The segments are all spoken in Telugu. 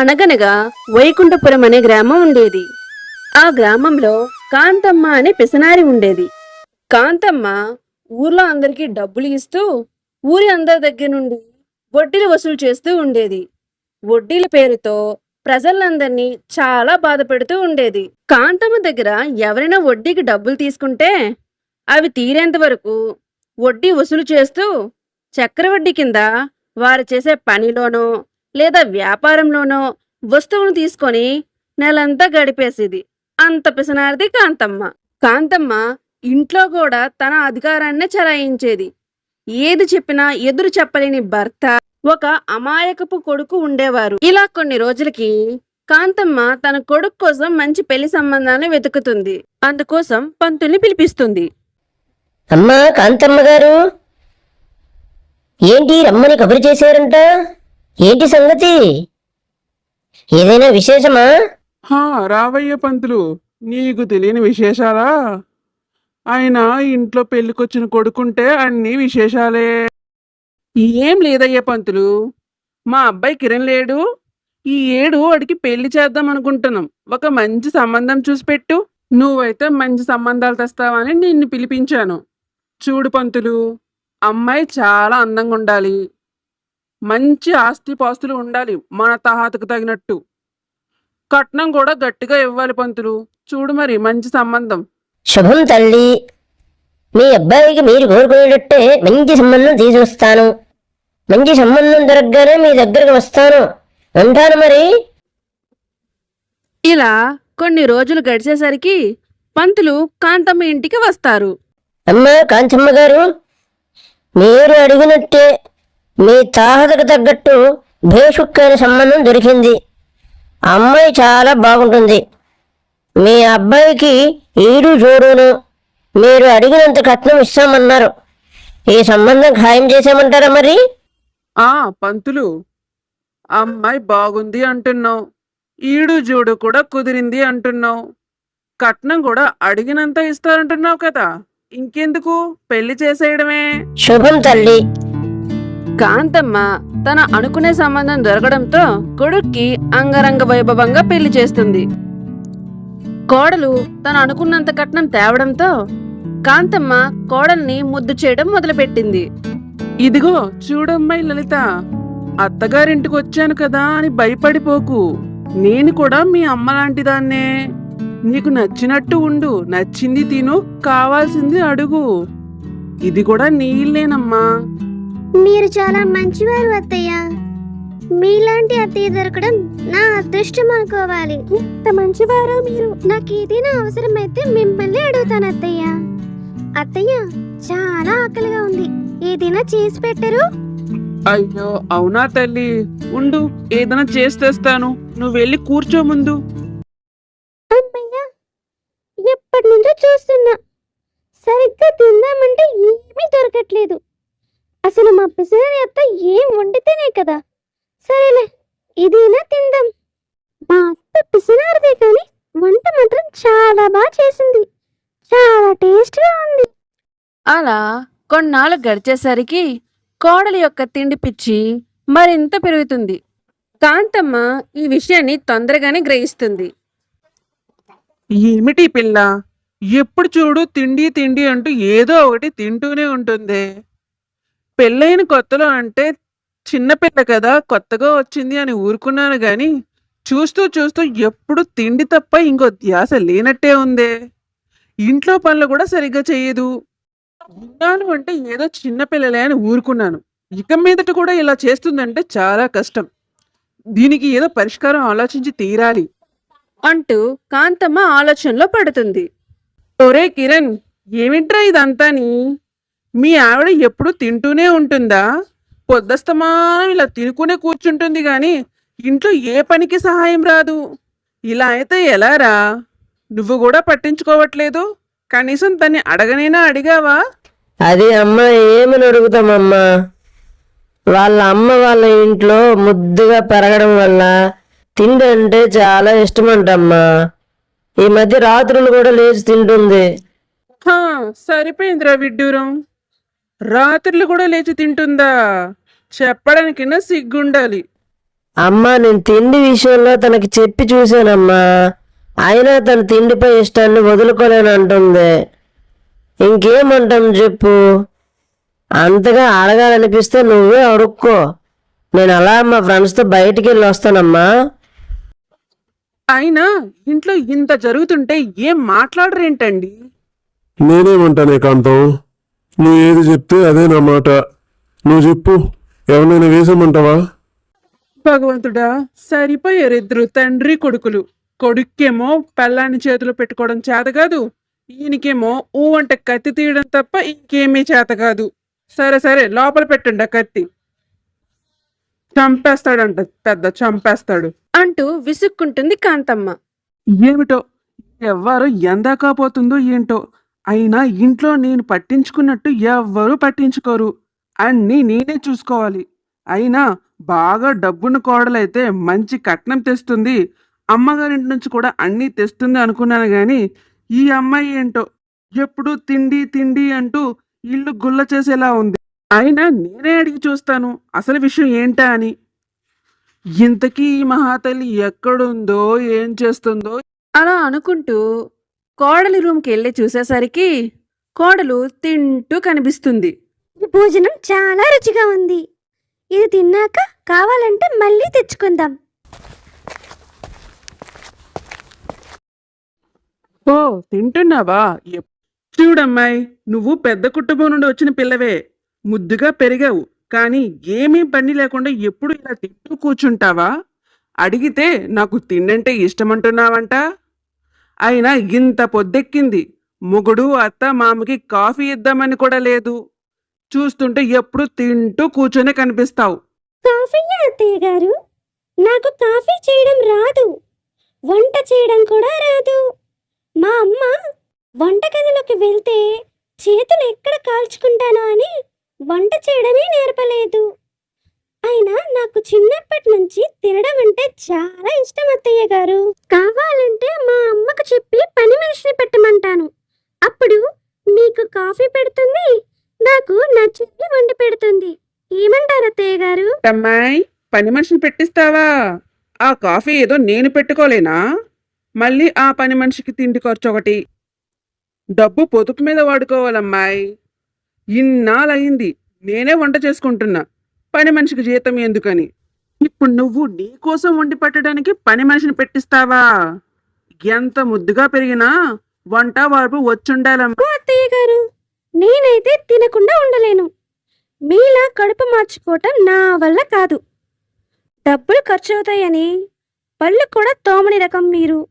అనగనగా వైకుంఠపురం అనే గ్రామం ఉండేది. ఆ గ్రామంలో కాంతమ్మ అనే పిసనారి ఉండేది. కాంతమ్మ ఊర్లో అందరికీ డబ్బులు ఇస్తూ ఊరి అందరి దగ్గర నుండి వడ్డీలు వసూలు చేస్తూ ఉండేది. వడ్డీల పేరుతో ప్రజలందరినీ చాలా బాధ పెడుతూ ఉండేది. కాంతమ్మ దగ్గర ఎవరైనా వడ్డీకి డబ్బులు తీసుకుంటే అవి తీరేంత వరకు వడ్డీ వసూలు చేస్తూ చక్రవడ్డీ కింద వారు చేసే పనిలోనో లేదా వ్యాపారంలోనో వస్తువును తీసుకొని నెలంతా గడిపేసేది. అంత పిసనారిది కాంతమ్మ. కాంతమ్మ ఇంట్లో కూడా తన అధికారాన్నే చెలాయించేది. ఏది చెప్పినా ఎదురు చెప్పలేని భర్త ఒక అమాయకపు కొడుకు ఉండేవారు. ఇలా కొన్ని రోజులకి కాంతమ్మ తన కొడుకు కోసం మంచి పెళ్ళి సంబంధాన్ని వెతుకుతుంది. అందుకోసం పంతుల్ని పిలిపిస్తుంది. అమ్మా కాంతమ్మ గారు! ఏంటి రమ్మని కబురు చేశారంట? ఏంటి సంగతి? ఏదైనా విశేషమా? హా రావయ్య పంతులు నీకు తెలియని విశేషాలా? ఆయన ఇంట్లో పెళ్ళికొచ్చిన కొడుకుంటే అన్ని విశేషాలే. ఏం లేదయ్య పంతులు. మా అబ్బాయి కిరణ్ లేడు. ఈ ఏడు వాడికి పెళ్ళి చేద్దాం అనుకుంటున్నాం. ఒక మంచి సంబంధం చూసి పెట్టు. నువ్వైతే మంచి సంబంధాలు తెస్తావని నిన్ను పిలిపించాను. చూడు పంతులు అమ్మాయి చాలా అందంగా ఉండాలి. మంచి ఆస్తి పాస్తులు ఉండాలి మన తహాతకు తగినట్టు. కట్నం కూడా గట్టిగా ఇవ్వాలి పంతులు. చూడు మరి మంచి సంబంధం. శుభం తల్లి. మీ అబ్బాయికి మీరు కోరుకునేటట్టే మంచి సంబంధం తీసుకొస్తాను మంచి సంబంధం దొరకగానే మీ దగ్గరకు వస్తాను. ఉంటాను మరి. ఇలా కొన్ని రోజులు గడిచేసరికి పంతులు కాంతమ్మ ఇంటికి వస్తారు. అమ్మా కాంచమ్మ గారు మీరు అడిగినట్టే. మీ తాహతకు తగ్గట్టు భేషుక్కైన సంబంధం దొరికింది. అమ్మాయి చాలా బాగుంటుంది. మీ అబ్బాయికి ఈడు జోడును. మీరు అడిగినంత కట్నం ఇస్తామన్నారు. ఈ సంబంధం ఖాయం చేసామంటారా మరి? ఆ పంతులు. అమ్మాయి బాగుంది అంటున్నావు. ఈడు జోడు కూడా కుదిరింది అంటున్నావు. కట్నం కూడా అడిగినంత ఇస్తారంటున్నావు కదా. ఇంకెందుకు? పెళ్ళి చేసేయడమే. శుభం తల్లి. కాంతమ్మ తన అనుకునే సంబంధం దొరకడంతో కొడుక్కి అంగరంగ వైభవంగా పెళ్ళి చేస్తుంది. కోడలు తను అనుకున్నంత కట్నం తేవడంతో కాంతమ్మ కోడల్ని ముద్దు చేయడం మొదలుపెట్టింది. ఇదిగో చూడమ్మాయి లలిత అత్తగారింటికి వచ్చాను కదా అని భయపడిపోకు. నేను కూడా మీ అమ్మ లాంటిదాన్నే. నీకు నచ్చినట్టు ఉండు నచ్చింది తిను కావాల్సింది అడుగు. ఇది కూడా నీళ్ళేనమ్మా. మీరు చాలా మంచివారు అత్తయ్య. మీలాంటి అత్తయ్య దొరకడం నా అదృష్టం అనుకోవాలి. ఇంత మంచివారు మీరు? నాకు ఏదైనా అవసరమైతే మిమ్మల్ని అడుగుతాను అత్తయ్య. అత్తయ్య చాలా ఆకలిగా ఉంది. ఏదైనా చేసి పెట్టరు? అయ్యో అవునా తల్లి? ఉండు ఏదైనా చేసి తెస్తాను. నువ్వు వెళ్ళి కూర్చో ముందు. అమ్మయ్య ఎప్పటి నుంచో చూస్తున్నా. సరిగ్గా తిందామంటే పిసినరి అత్త ఏం వండితేనే కదా. సరేలే ఇదేనా తిందాం. మా అత్త పిసినారిదే కానీ వంట మాత్రం చాలా బాగా చేసింది. చాలా టేస్ట్గా ఉంది. అలా కొన్నాళ్ళు గడిచేసరికి కోడలి యొక్క తిండి పిచ్చి మరింత పెరుగుతుంది. కాంతమ్మ ఈ విషయాన్ని తొందరగానే గ్రహిస్తుంది. ఏమిటి పిల్ల? ఎప్పుడు చూడు తిండి తిండి అంటూ ఏదో ఒకటి తింటూనే ఉంటుంది. పెళ్ళైన కొత్తలో అంటే చిన్నపిల్ల కదా కొత్తగా వచ్చింది అని ఊరుకున్నాను గాని చూస్తూ చూస్తూ ఎప్పుడు తిండి తప్ప ఇంకో ధ్యాస లేనట్టే ఉందే. ఇంట్లో పనులు కూడా సరిగ్గా చేయదు. ఉన్నాను అంటే ఏదో చిన్నపిల్లలే అని ఊరుకున్నాను. ఇక మీదట కూడా ఇలా చేస్తుందంటే చాలా కష్టం. దీనికి ఏదో పరిష్కారం ఆలోచించి తీరాలి. అంటూ కాంతమ్మ ఆలోచనలో పడుతుంది. ఒరే కిరణ్ ఏమిట్రా ఇదంతాని మీ ఆవిడ ఎప్పుడు తింటూనే ఉంటుందా? పొద్దస్తమానం ఇలా తినుకునే కూర్చుంటుంది గాని ఇంట్లో ఏ పనికి సహాయం రాదు. ఇలా అయితే ఎలారా నువ్వు కూడా పట్టించుకోవట్లేదు. కనీసం తన్ని అడగనైనా అడిగావా? అది అమ్మ ఏమని అడుగుతామమ్మా? వాళ్ళ అమ్మ వాళ్ళ ఇంట్లో ముద్దుగా పెరగడం వల్ల తిండి అంటే చాలా ఇష్టమంటమ్మా. ఈ మధ్య రాత్రులు కూడా లేచి తింటుంది. హా సరిపోయిందిరా విడ్డూరం. రాత్రులు కూడా లేచి తింటుందా? చెప్పడానికైనా సిగ్గుండాలి. అమ్మా నేను తిండి విషయంలో తనకి చెప్పి చూశానమ్మా. అయినా తన తిండిపై ఇష్టాన్ని వదులుకోలేనంటుంది. ఇంకేమంటాం చెప్పు? అంతగా అడగాలనిపిస్తే నువ్వే అడుక్కో. నేను అలా మా ఫ్రెండ్స్తో బయటికి వెళ్ళి వస్తానమ్మా. అయినా ఇంట్లో ఇంత జరుగుతుంటే ఏం మాట్లాడరేంటండి? నేనేమంటానే కాంతం? నువ్వు ఏది చెప్తే అదే నా మాట. నువ్వు చెప్పు ఎవరినైనా వేసేమంటావా భగవంతుడా సరిపోయారు ఇద్దరు తండ్రి కొడుకులు. కొడుక్కేమో పెళ్ళాన్ని చేతిలో పెట్టుకోవడం చేత కాదు ఈయనకేమో ఊ అంటే కత్తి తీయడం తప్ప ఇంకేమీ చేత కాదు. సరే సరే లోపల పెట్టండి ఆ కత్తి. చంపేస్తాడంట పెద్ద చంపేస్తాడు. అంటూ విసుక్కుంటుంది కాంతమ్మ. ఏమిటో ఎవ్వరు ఎందాకపోతుందో ఏంటో అయినా ఇంట్లో నేను పట్టించుకున్నట్టు ఎవ్వరూ పట్టించుకోరు. అన్నీ నేనే చూసుకోవాలి. అయినా బాగా డబ్బున్న కోడలైతే మంచి కట్నం తెస్తుంది. అమ్మగారింటి నుంచి కూడా అన్నీ తెస్తుంది అనుకున్నాను గాని ఈ అమ్మాయి ఏంటో ఎప్పుడు తిండి తిండి అంటూ ఇల్లు గుల్ల చేసేలా ఉంది. అయినా నేనే అడిగి చూస్తాను అసలు విషయం ఏంటా అని. ఇంతకీ ఈ మహాతల్లి ఎక్కడుందో ఏం చేస్తుందో? అలా అనుకుంటూ కోడలి రూమ్కి వెళ్ళి చూసేసరికి కోడలు తింటూ కనిపిస్తుంది. ఈ భోజనం చాలా రుచిగా ఉంది. ఇది తిన్నాక కావాలంటే మళ్ళీ తెచ్చుకుందాం. ఓ తింటున్నావా? ఎప్- చూడమ్మాయి నువ్వు పెద్ద కుటుంబం నుండి వచ్చిన పిల్లవే. ముద్దుగా పెరిగావు కానీ ఏమీ పని లేకుండా ఎప్పుడు ఇలా తింటూ కూర్చుంటావా? అడిగితే నాకు తిండంటే ఇష్టమంటున్నావంట. అయినా ఇంత పొద్దెక్కింది. మొగుడు అత్త మామకి కాఫీ ఇద్దామని కూడా లేదు. చూస్తుంటే ఎప్పుడు తింటూ కూర్చొని కనిపిస్తావు. కాఫీ అత్తయ్య గారు? నాకు కాఫీ చేయడం రాదు. వంట చేయడం కూడా రాదు. మా అమ్మ వంటగదిలోకి వెళ్తే చేతులు ఎక్కడ కాల్చుకుంటానో అని వంట చేయడమే నేర్పలేదు. అయినా నాకు చిన్నప్పటి నుంచి తినడం అంటే చాలా ఇష్టం అత్తయ్య గారు. కావాలంటే మా అమ్మకు చెప్పి పని మనిషిని పెట్టమంటాను. అప్పుడు మీకు కాఫీ పెడుతుంది నాకు నచ్చింది వండి పెడుతుంది. ఏమంటారు అత్తయ్య గారు? అమ్మాయి పని మనిషిని పెట్టిస్తావా? ఆ కాఫీ ఏదో నేను పెట్టుకోలేనా? మళ్ళీ ఆ పని మనిషికి తిండి ఖర్చు ఒకటి. డబ్బు పొదుపు మీద వాడుకోవాలమ్మాయి. ఇన్నాళ్ళయింది నేనే వంట చేసుకుంటున్నా. పని మనిషికి జీతం ఎందుకని? ఇప్పుడు నువ్వు నీ కోసం వండి పెట్టడానికి పని మనిషిని పెట్టిస్తావా? ఎంత ముద్దుగా పెరిగినా వంట వార్పు వచ్చుండాలమ్మా. అత్తయ్య గారు నేనైతే తినకుండా ఉండలేను. మీలా కడుపు మార్చుకోవటం నా వల్ల కాదు. డబ్బులు ఖర్చు అవుతాయని పళ్ళు కూడా తోమని రకం మీరు.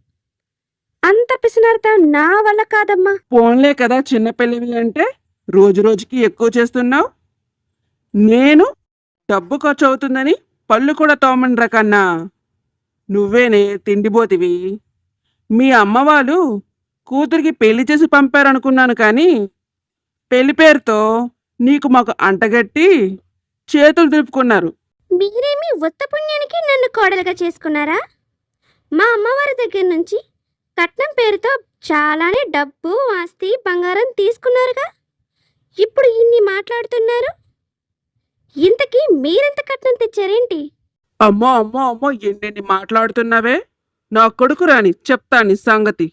అంత పిసినారత నా వల్ల కాదమ్మా. ఫోన్లే కదా చిన్నపిల్లవి అంటే? రోజు రోజుకి ఎక్కువ చేస్తున్నావు? నేను డబ్బు ఖర్చు అవుతుందని పళ్ళు కూడా తోమని కన్నా? నువ్వేనే తిండిపోతివి మీ అమ్మవాళ్ళు కూతురికి పెళ్ళి చేసి పంపారనుకున్నాను కానీ పెళ్ళి పేరుతో నీకు మాకు అంటగట్టి చేతులు దులుపుకున్నారు. మీరేమి ఉత్త పుణ్యానికి నన్ను కోడలుగా చేసుకున్నారా? మా అమ్మవారి దగ్గర నుంచి కట్నం పేరుతో చాలానే డబ్బు ఆస్తి బంగారం తీసుకున్నారుగా. ఇప్పుడు ఇన్ని మాట్లాడుతున్నారు? ఇంతకీ మీరెంత కట్నం తెచ్చారేంటి? అమ్మో అమ్మో అమ్మో ఎన్నెన్ని మాట్లాడుతున్నావే? నా కొడుకు రాని చెప్తాని సంగతి.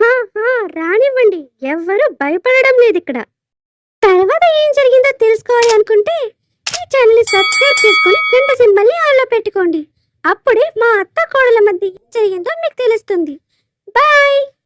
హా, హా, రానివ్వండి ఎవ్వరూ భయపడడం లేదు ఇక్కడ తర్వాత ఏం జరిగిందో తెలుసుకోవాలి అనుకుంటే ఈ ఛానల్ని సబ్స్క్రైబ్ చేసుకొని గంట సింబల్ని ఆన్లో పెట్టుకోండి. అప్పుడే మా అత్త కోడల మధ్య ఏం జరిగిందో మీకు తెలుస్తుంది. బాయ్!